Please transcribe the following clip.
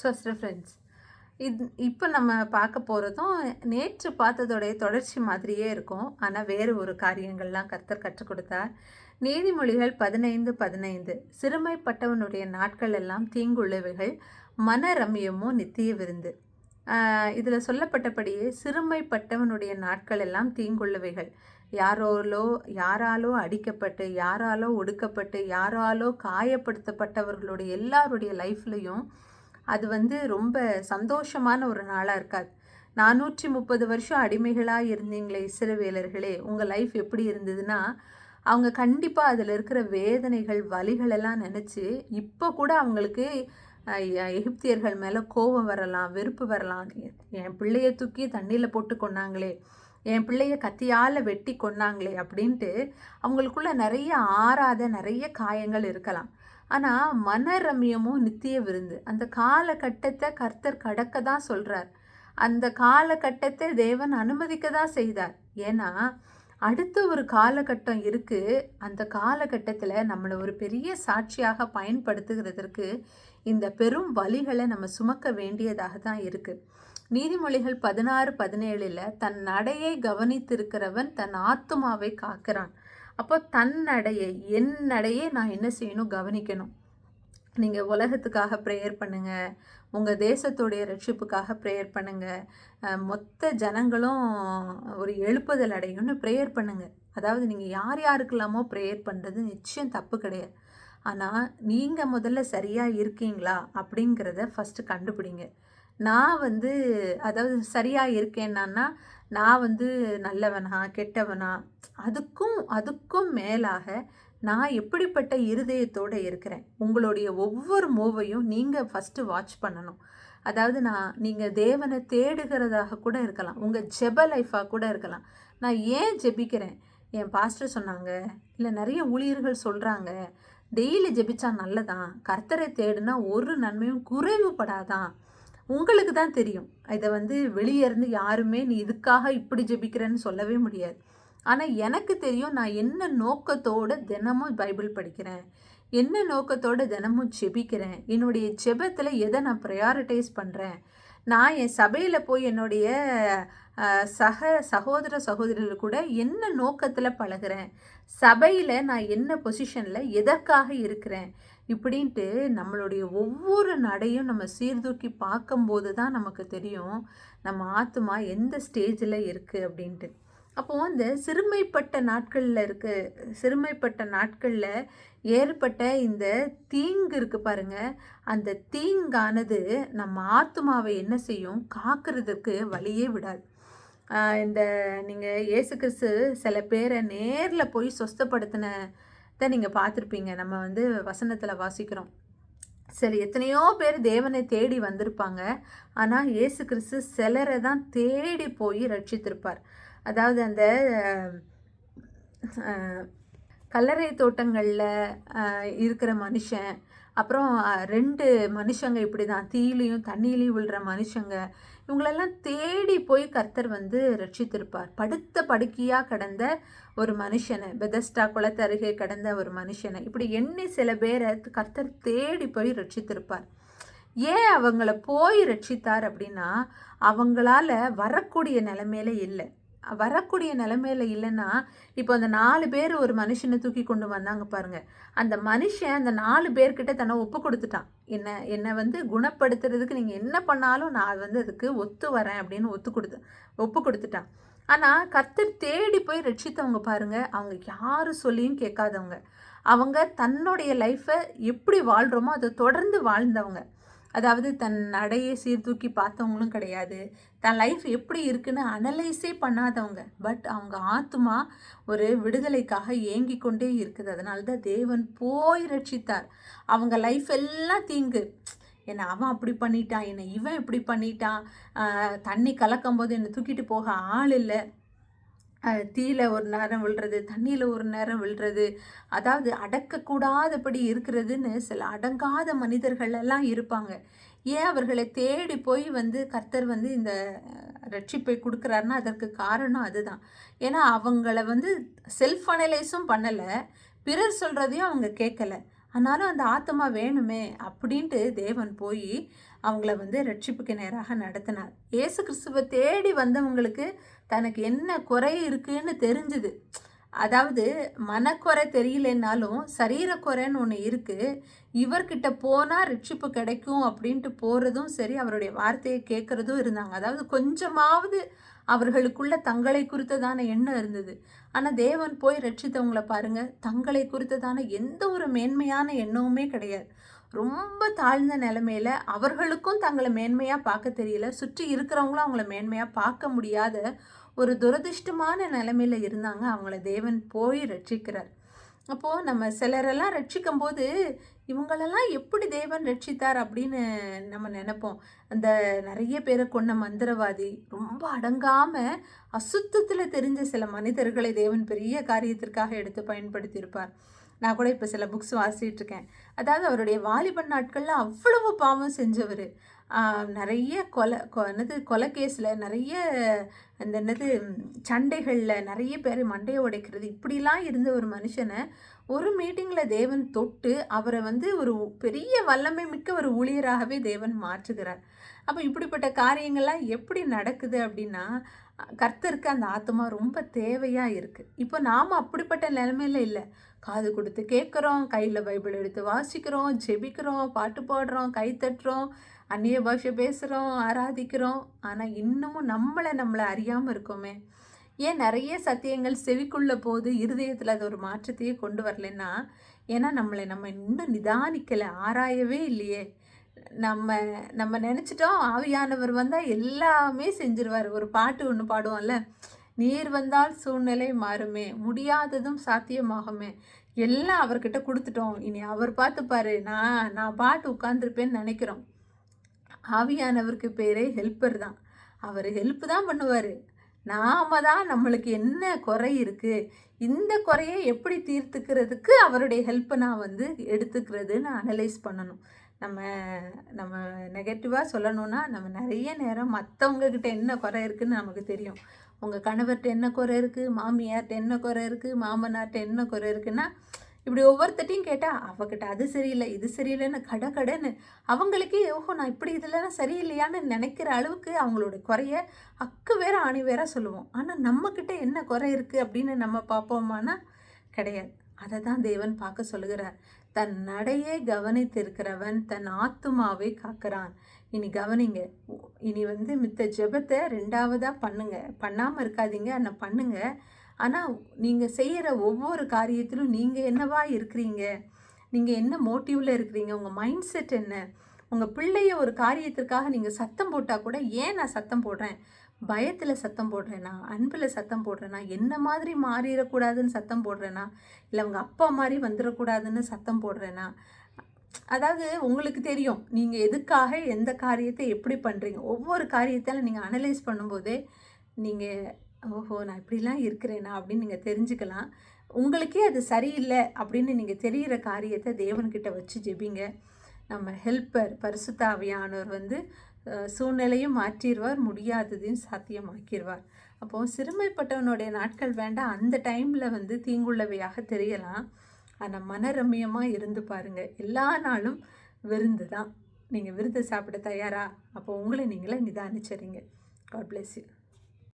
So friends இது இப்போ நம்ம பார்க்க போகிறதும் நேற்று பார்த்ததோடைய தொடர்ச்சி மாதிரியே இருக்கும். ஆனால் வேறு ஒரு காரியங்கள்லாம் கர்த்தர் கற்றுக் கொடுத்தார். நீதிமொழிகள் பதினைந்து பதினைந்து. சிறுமைப்பட்டவனுடைய நாட்கள் எல்லாம் தீங்குள்ளவைகள் மன ரம்யமும் நித்திய விருந்து. இதில் சொல்லப்பட்டபடியே சிறுமைப்பட்டவனுடைய நாட்கள் எல்லாம் தீங்குள்ளவைகள். யாரோலோ யாராலோ அடிக்கப்பட்டு யாராலோ ஒடுக்கப்பட்டு யாராலோ காயப்படுத்தப்பட்டவர்களுடைய எல்லாருடைய லைஃப்லையும் அது வந்து ரொம்ப சந்தோஷமான ஒரு நாளாக இருக்காது. நானூற்றி முப்பது வருஷம் அடிமைகளாக இருந்தீங்களே இசிறவேலர்களே உங்கள் லைஃப் எப்படி இருந்ததுன்னா அவங்க கண்டிப்பாக அதில் இருக்கிற வேதனைகள் வலிகளெல்லாம் நினச்சி இப்போ கூட அவங்களுக்கு எகிப்தியர்கள் மேலே கோபம் வரலாம் வெறுப்பு வரலாம். என் பிள்ளைய தூக்கி தண்ணியில் போட்டு கொண்டாங்களே என் பிள்ளைய கத்தியால் வெட்டி கொன்னாங்களே அப்படின்ட்டு அவங்களுக்குள்ள நிறைய ஆறாத நிறைய காயங்கள் இருக்கலாம். ஆனால் மனரம்யமும் நித்திய விருந்து. அந்த காலகட்டத்தை கர்த்தர் கடக்க தான் சொல்கிறார் அந்த காலகட்டத்தை தேவன் அனுமதிக்க தான் செய்தார். ஏன்னா அடுத்த ஒரு காலகட்டம் இருக்குது அந்த காலகட்டத்தில் நம்மளை ஒரு பெரிய சாட்சியாக பயன்படுத்துகிறதற்கு இந்த பெரும் வழிகளை நம்ம சுமக்க வேண்டியதாக தான் இருக்குது நீதிமொழிகள் பதினாறு பதினேழில் தன் நடையை கவனித்திருக்கிறவன் தன் ஆத்துமாவை காக்கிறான். அப்போ தன் நடையை என் நடையை நான் என்ன செய்யணும்? கவனிக்கணும். நீங்கள் உலகத்துக்காக ப்ரேயர் பண்ணுங்கள் உங்கள் தேசத்துடைய ரட்சிப்புக்காக ப்ரேயர் பண்ணுங்கள் மொத்த ஜனங்களும் ஒரு எழுப்புதல் அடையும்னு ப்ரேயர் பண்ணுங்கள் அதாவது நீங்கள் யார் யாருக்கெல்லாமோ ப்ரேயர் பண்ணுறது நிச்சயம் தப்பு கிடையாது. ஆனால் நீங்கள் முதல்ல சரியாக இருக்கீங்களா? அப்படிங்கிறத ஃபஸ்ட்டு கண்டுபிடிங்க. நான் வந்து அதாவது சரியாக இருக்கேன்னா நான் வந்து நல்லவனா கெட்டவனா? அதுக்கும் அதுக்கும் மேலாக நான் எப்படிப்பட்ட இருதயத்தோடு இருக்கிறேன்? உங்களுடைய ஒவ்வொரு மூவையும் நீங்கள் ஃபஸ்ட்டு வாட்ச் பண்ணணும். அதாவது நான் நீங்கள் தேவனை தேடுகிறதாக கூட இருக்கலாம். உங்கள் ஜெப லைஃபாக கூட இருக்கலாம். நான் ஏன் ஜெபிக்கிறேன்? என் பாஸ்டர் சொன்னாங்க. இல்லை நிறைய ஊழியர்கள் சொல்கிறாங்க டெய்லி ஜெபிச்சா நல்லதான். கர்த்தரை தேடுனா ஒரு நன்மையும் குறைவுபடாதான். உங்களுக்கு தான் தெரியும். இதை வந்து வெளியே இருந்து யாருமே நீ இதுக்காக இப்படி ஜெபிக்கிறேன்னு சொல்லவே முடியாது. ஆனால் எனக்கு தெரியும் நான் என்ன நோக்கத்தோடு தினமும் பைபிள் படிக்கிறேன். என்ன நோக்கத்தோடு தினமும் ஜெபிக்கிறேன். என்னுடைய ஜெபத்தில் எதை நான் ப்ரையாரிட்டைஸ் பண்ணுறேன் நான் என் சபையில் போய் என்னுடைய சக சகோதர சகோதரிகள் கூட என்ன நோக்கத்தில் பழகிறேன்? சபையில் நான் என்ன பொசிஷனில் எதற்காக இருக்கிறேன்? இப்படின்ட்டு நம்மளுடைய ஒவ்வொரு நடையும் நம்ம சீர்தூக்கி பார்க்கும்போது தான் நமக்கு தெரியும் நம்ம ஆத்மா எந்த ஸ்டேஜில் இருக்குது அப்படின்ட்டு. அப்போது அந்த சிறுமைப்பட்ட நாட்களில் இருக்க சிறுமைப்பட்ட நாட்களில் ஏற்பட்ட இந்த தீங்கு இருக்குது பாருங்கள் அந்த தீங்கானது நம்ம ஆத்மாவை என்ன செய்யும்? காக்கிறதுக்கு வழியே விடாது. இந்த நீங்கள் இயேசு கிறிஸ்து சில பேரை நேரில் போய் சொஸ்தப்படுத்தின தான் நீங்கள் பார்த்துருப்பீங்க. நம்ம வந்து வசனத்தில் வாசிக்கிறோம். சரி எத்தனையோ பேர் தேவனை தேடி வந்திருப்பாங்க. ஆனால் இயேசு கிறிஸ்து சிலரை தான் தேடி போய் ரட்சித்திருப்பார். அதாவது அந்த கல்லறை தோட்டங்களில் இருக்கிற மனுஷன் அப்புறம் ரெண்டு மனுஷங்க இப்படி தான் தீலையும் தண்ணியிலையும் விழுற மனுஷங்க இவங்களெல்லாம் தேடி போய் கர்த்தர் வந்து ரட்சித்திருப்பார். படுத்த படுக்கையாக கடந்த ஒரு மனுஷனை பெதஸ்டா குளத்தருகே கடந்த ஒரு மனுஷனை இப்படி எண்ணி சில பேரை கர்த்தர் தேடி போய் ரட்சித்திருப்பார். ஏன் அவங்கள போய் ரட்சித்தார் அப்படின்னா அவங்களால வரக்கூடிய நிலைமையில இல்லை. வரக்கூடிய நிலைமையில இல்லைன்னா இப்போ அந்த நாலு பேர் ஒரு மனுஷனை தூக்கி கொண்டு வந்தாங்க பாருங்க. அந்த மனுஷன் அந்த நாலு பேர்கிட்ட தன்னை ஒப்பு கொடுத்துட்டான். என்ன என்னை வந்து குணப்படுத்துறதுக்கு நீங்கள் என்ன பண்ணாலும் நான் வந்து அதுக்கு ஒத்து வரேன் அப்படின்னு ஒத்து கொடுத்து ஒப்பு கொடுத்துட்டான். ஆனால் கர்த்தர் தேடி போய் ரட்சித்தவங்க பாருங்க அவங்க யாரும் சொல்லியும் கேட்காதவங்க. அவங்க தன்னுடைய லைஃப்பை எப்படி வாழ்கிறோமோ அதை தொடர்ந்து வாழ்ந்தவங்க. அதாவது தன் நடையை சீர்தூக்கி பார்த்தவங்களும் கிடையாது. தன் லைஃப் எப்படி இருக்குன்னு அனலைஸே பண்ணாதவங்க. பட் அவங்க ஆத்மா ஒரு விடுதலைக்காக ஏங்கி கொண்டே இருக்குது. அதனால தான் தேவன் போய் ரட்சித்தார். அவங்க லைஃப் எல்லாம் தீங்கு. என்னை அவன் அப்படி பண்ணிட்டான் என்னை இவன் இப்படி பண்ணிட்டான். தண்ணி கலக்கும் போது என்னை தூக்கிட்டு போக ஆள் இல்லை. தீயில் ஒரு நேரம் விழுறது தண்ணியில் ஒரு நேரம் விழுறது அதாவது அடக்கக்கூடாதபடி இருக்கிறதுன்னு சில அடங்காத மனிதர்கள் எல்லாம் இருப்பாங்க. ஏன் அவர்களை தேடி போய் வந்து கர்த்தர் வந்து இந்த ரட்சிப்பை கொடுக்குறாருன்னா அதற்கு காரணம் அதுதான். ஏன்னா அவங்கள வந்து செல்ஃப் அனலைஸும் பண்ணலை பிறர் சொல்கிறதையும் அவங்க கேட்கல ஆனாலும் அந்த ஆத்மா வேணுமே அப்படின்ட்டு தேவன் போய் அவங்கள வந்து ரட்சிப்புக்கு நேராக நடத்தினார். ஏசு கிறிஸ்துவை தேடி வந்தவங்களுக்கு தனக்கு என்ன குறை இருக்குன்னு தெரிஞ்சுது. அதாவது மனக்குறை தெரியலனாலும் சரீரக்குறைன்னு ஒன்று இருக்குது இவர்கிட்ட போனால் ரட்சிப்பு கிடைக்கும் அப்படின்ட்டு போகிறதும் சரி அவருடைய வார்த்தையை கேட்குறதும் இருந்தாங்க. அதாவது கொஞ்சமாவது அவர்களுக்குள்ள தங்களை குறித்ததான எண்ணம் இருந்தது. ஆனால் தேவன் போய் ரட்சித்தவங்கள பாருங்க தங்களை குறித்ததான எந்த ஒரு மேன்மையான எண்ணமுமே கிடையாது. ரொம்ப தாழ்ந்த நிலமையில அவர்களுக்கும் தங்களை மேன்மையாக பார்க்க தெரியல. சுற்றி இருக்கிறவங்களும் அவங்கள மேன்மையாக பார்க்க முடியாத ஒரு துரதிருஷ்டமான நிலமையில இருந்தாங்க. அவங்கள தேவன் போய் ரட்சிக்கிறார். அப்போது நம்ம சிலரெல்லாம் ரட்சிக்கும் போது இவங்களெல்லாம் எப்படி தேவன் ரட்சித்தார் அப்படின்னு நம்ம நினைப்போம். அந்த நிறைய பேரை கொண்ட மந்திரவாதி ரொம்ப அடங்காமல் அசுத்தத்தில் தெரிஞ்ச சில மனிதர்களை தேவன் பெரிய காரியத்திற்காக எடுத்து பயன்படுத்தியிருப்பார். நான் கூட இப்போ சில புக்ஸ் வாசிட்டு இருக்கேன். அதாவது அவருடைய வாலிபன் நாட்களில் அவ்வளவு பாவம் செஞ்சவர். நிறைய கொலை கொ என்னது கொலை கேஸில் நிறைய அந்த என்னது சண்டைகளில் நிறைய பேர் மண்டையை உடைக்கிறது. இப்படிலாம் இருந்த ஒரு மனுஷனை ஒரு மீட்டிங்கில் தேவன் தொட்டு அவரை வந்து ஒரு பெரிய வல்லமை மிக்க ஒரு ஊழியராகவே தேவன் மாற்றுகிறார். அப்போ இப்படிப்பட்ட காரியங்கள்லாம் எப்படி நடக்குது அப்படின்னா கர்த்தருக்கு அந்த ஆத்மா ரொம்ப தேவையாக இருக்குது இப்போ நாம் அப்படிப்பட்ட நிலைமையில இல்லை. காது கொடுத்து கேட்குறோம் கையில் பைபிள் எடுத்து வாசிக்கிறோம் ஜெபிக்கிறோம் பாட்டு பாடுறோம் கை தட்டுறோம் அந்நிய பாஷை பேசுகிறோம் ஆராதிக்கிறோம். ஆனால் இன்னமும் நம்மளை நம்மளை அறியாமல் இருக்கோமே. ஏன் நிறைய சத்தியங்கள் செவிக்குள்ள போது இருதயத்தில் அது ஒரு மாற்றத்தையே கொண்டு வரலன்னா ஏன்னா நம்மளை நம்ம இன்னும் நிதானிக்கலை ஆராயவே இல்லையே. நம்ம நம்ம நினச்சிட்டோம் ஆவியானவர் வந்தால் எல்லாமே செஞ்சிருவார். ஒரு பாட்டு ஒன்று பாடுவோம்ல நீர் வந்தால் சூழ்நிலை மாறுமே முடியாததும் சாத்தியமாகுமே. எல்லாம் அவர்கிட்ட கொடுத்துட்டோம். இனி அவர் பார்த்துப்பாரு நான் நான் பாட்டு உட்காந்துருப்பேன்னு நினைக்கிறோம். ஆவியானவருக்கு பேரே ஹெல்ப்பர் தான். அவர் ஹெல்ப் தான் பண்ணுவார். நாம தான் நம்மளுக்கு என்ன குறை இருக்குது இந்த குறையை எப்படி தீர்த்துக்கிறதுக்கு அவருடைய ஹெல்ப்பை நான் வந்து எடுத்துக்கிறதுன்னு அனலைஸ் பண்ணணும். நம்ம நம்ம நெகட்டிவாக சொல்லணும்னா நம்ம நிறைய நேரம் மற்றவங்கக்கிட்ட என்ன குறை இருக்குதுன்னு நமக்கு தெரியும். உங்கள் கணவர்கிட்ட என்ன குறை இருக்குது மாமியார்கிட்ட என்ன குறை இருக்குது மாமனார்கிட்ட என்ன குறை இருக்குன்னா இப்படி ஒவ்வொருத்தட்டையும் கேட்டால் அவகிட்ட அது சரியில்லை இது சரியில்லைன்னு கடை கடைன்னு. அவங்களுக்கே ஓஹோ நான் இப்படி இதெல்லாம் சரியில்லையான்னு நினைக்கிற அளவுக்கு அவங்களோட குறைய அக்கு வேற ஆணி வேற சொல்லுவோம். ஆனால் நம்மக்கிட்ட என்ன குறை இருக்குது அப்படின்னு நம்ம பார்ப்போமானா கிடையாது. அதை தான் தேவன் பார்க்க சொல்லுகிறார். தன் நடையே கவனித்திருக்கிறவன் தன் ஆத்துமாவை காக்கிறான். இனி கவனிங்க. இனி வந்து மித்த ஜெபத்தை ரெண்டாவதாக பண்ணுங்க. பண்ணாமல் இருக்காதீங்க. ஆனால் பண்ணுங்கள் ஆனால் நீங்கள் செய்கிற ஒவ்வொரு காரியத்திலும் நீங்கள் என்னவா இருக்கிறீங்க? நீங்கள் என்ன மோட்டிவில் இருக்கிறீங்க? உங்கள் மைண்ட் செட் என்ன? உங்கள் பிள்ளைய ஒரு காரியத்திற்காக நீங்கள் சத்தம் போட்டால் கூட ஏன் நான் சத்தம் போடுறேன்? பயத்தில் சத்தம் போடுறேனா? அன்பில் சத்தம் போடுறேனா? என்ன மாதிரி மாறிடக்கூடாதுன்னு சத்தம் போடுறேனா? இல்லை உங்கள் அப்பா மாதிரி வந்துடக்கூடாதுன்னு சத்தம் போடுறேனா? அதாவது உங்களுக்கு தெரியும் நீங்கள் எதுக்காக எந்த காரியத்தை எப்படி பண்ணுறீங்க ஒவ்வொரு காரியத்தால் நீங்கள் அனலைஸ் பண்ணும்போதே நீங்கள் ஓஹோ நான் இப்படிலாம் இருக்கிறேனா அப்படின்னு நீங்கள் தெரிஞ்சுக்கலாம். உங்களுக்கே அது சரியில்லை அப்படின்னு நீங்கள் தெரிகிற காரியத்தை தேவன்கிட்ட வச்சு ஜெபிங்க. நம்ம ஹெல்ப்பர் பரிசுத்தாவியானவர் வந்து சூழ்நிலையும் மாற்றிடுவார் முடியாததையும் சாத்தியமாக்கிடுவார். அப்போது சிறுமைப்பட்டவனுடைய நாட்கள் வேண்டாம். அந்த டைமில் வந்து தீங்குள்ளவையாக தெரியலாம். ஆனால் மனரம்யமாக இருந்து பாருங்கள் எல்லா நாளும் விருந்து தான். நீங்கள் விருந்து சாப்பிட தயாரா? அப்போ உங்களை நீங்களே நிதானிச்சறீங்க காட் பிளெஸ் யூ